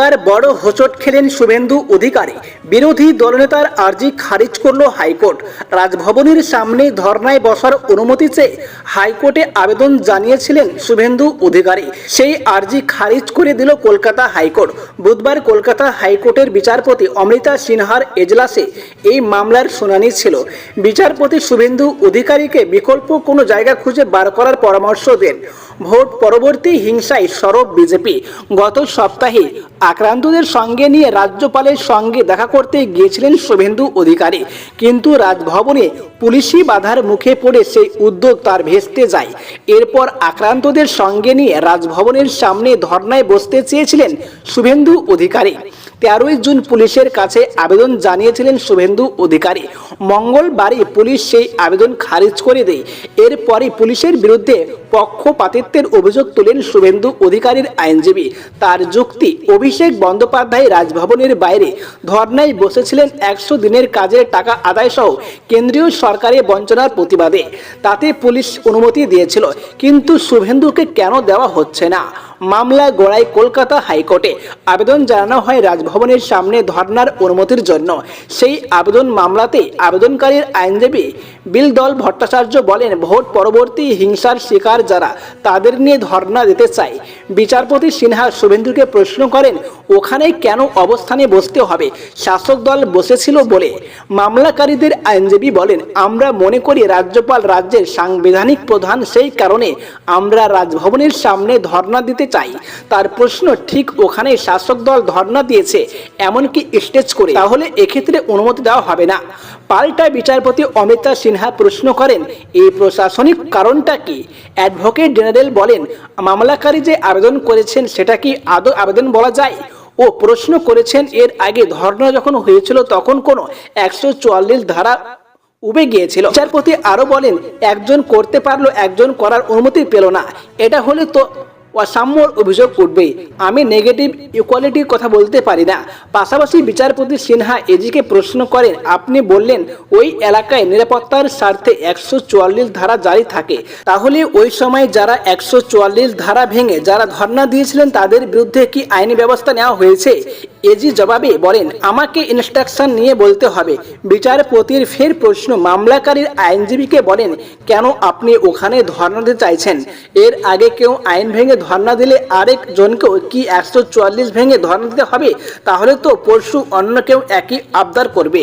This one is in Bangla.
এবার বড় হোঁচট খেলেন শুভেন্দু অধিকারী। বিরোধী দলনেতার আর্জি খারিজ করল হাইকোর্ট। রাজভবনের সামনে ধর্নায় বসার অনুমতি চেয়ে হাইকোর্টে আবেদন জানিয়েছিলেন শুভেন্দু অধিকারী। সেই আর্জি খারিজ করে দিল কলকাতা হাইকোর্ট। বুধবার কলকাতা হাইকোর্টের বিচারপতি অমৃতা সিনহার এজলাসে এই মামলার শুনানি ছিল। বিচারপতি শুভেন্দু অধিকারীকে বিকল্প কোনো জায়গা খুঁজে বার করার পরামর্শ দেন। ভোট পরবর্তী হিংসায় সরব বিজেপি। গত সপ্তাহে আক্রান্তদের সঙ্গে নিয়ে রাজ্যপালের সঙ্গে দেখা করতে গিয়েছিলেন শুভেন্দু অধিকারী। কিন্তু রাজভবনে পুলিশি বাধার মুখে পড়ে সেই উদ্যোগ তার ভেস্তে যায়। এরপর আক্রান্তদের সঙ্গে নিয়ে রাজভবনের সামনে ধর্নায় বসতে চেয়েছিলেন শুভেন্দু অধিকারী। তেরোই জুন পুলিশের কাছে আবেদন জানিয়েছিলেন শুভেন্দু অধিকারী। মঙ্গলবারই পুলিশ সেই আবেদন খারিজ করে দেয়। এরপরই পুলিশের বিরুদ্ধে পক্ষপাতিত্বের অভিযোগ তোলেন শুভেন্দু অধিকারীর আইনজীবী। তার যুক্তি, অভিষেক বন্দ্যোপাধ্যায় রাজভবনের বাইরে ধর্নায় বসেছিলেন একশো দিনের কাজের টাকা আদায় সহ কেন্দ্রীয় সরকারি বঞ্চনার প্রতিবাদে। তাতে পুলিশ অনুমতি দিয়েছিল, কিন্তু শুভেন্দুকে কেন দেওয়া হচ্ছে না? মামলা গড়ায় কলকাতা হাইকোর্টে। আবেদন জানানো হয় রাজভবনের সামনে ধর্নার অনুমতির জন্য। সেই আবেদন মামলাতে আবেদনকারীর আইনজীবী বিলদল ভট্টাচার্য বলেন, ভোট পরবর্তী হিংসার শিকার যারা, তাদের নিয়ে ধর্ণা দিতে চায় বিচারপতি সিনহা শুভেন্দুকে প্রশ্ন করেন, ওখানে কেন অবস্থানে বসতে হবে? শাসক দল বসেছিল বলে। মামলাকারীদের আইনজীবী বলেন, আমরা মনে করি রাজ্যপাল রাজ্যের সাংবিধানিক প্রধান সেই কারণে। আমরা রাজভবনের সামনে ধর্ণা দিতে চাই। তার প্রশ্ন ঠিক ওখানে শাসক দল ধর্ণা দিয়েছে, এমনকি স্টেজ করে। তাহলে এক্ষেত্রে অনুমতি দেওয়া হবে না। পাল্টা বিচারপতি অমিতা সিনহা প্রশ্ন করেন, এই প্রশাসনিক কারণটা কি? অ্যাডভোকেট জেনারেল বলেন, মামলাকারী যে আবেদন করেছেন সেটা কি আদৌ আবেদন বলা যায়? ও প্রশ্ন করেছেন, এর আগে ধর্ণা যখন হয়েছিল তখন কোনো একশো চুয়াল্লিশ ধারা উবে গিয়েছিল। বিচারপতি আরও বলেন, একজন করতে পারল, একজন করার অনুমতি পেল না। এটা হলে তো অসাম্যর অভিযোগ উঠবে। আমি নেগেটিভ ইকোয়ালিটির কথা বলতে পারি না। পাশাপাশি বিচারপতি সিনহা এজিকে প্রশ্ন করেন, আপনি বললেন ওই এলাকায় নিরাপত্তার স্বার্থে একশো চুয়াল্লিশ ধারা জারি থাকে। তাহলে ওই সময় যারা একশো চুয়াল্লিশ ধারা ভেঙে যারা ধর্ণা দিয়েছিলেন তাদের বিরুদ্ধে কি আইনি ব্যবস্থা নেওয়া হয়েছে? এজি জবাবে বলেন, আমাকে ইনস্ট্রাকশন নিয়ে বলতে হবে। বিচারপতির ফের প্রশ্ন, মামলাকারীর আইনজীবীকে বলেন, কেন আপনি ওখানে ধর্ণা দিতে চাইছেন? এর আগে কেউ আইন ভেঙে ধর্ণা দিলে আরেক জনকেও কি একশো চুয়াল্লিশ ভেঙে ধর্ণা দিতে হবে? তাহলে তো পরশু অন্য কেউ একই আবদার করবে।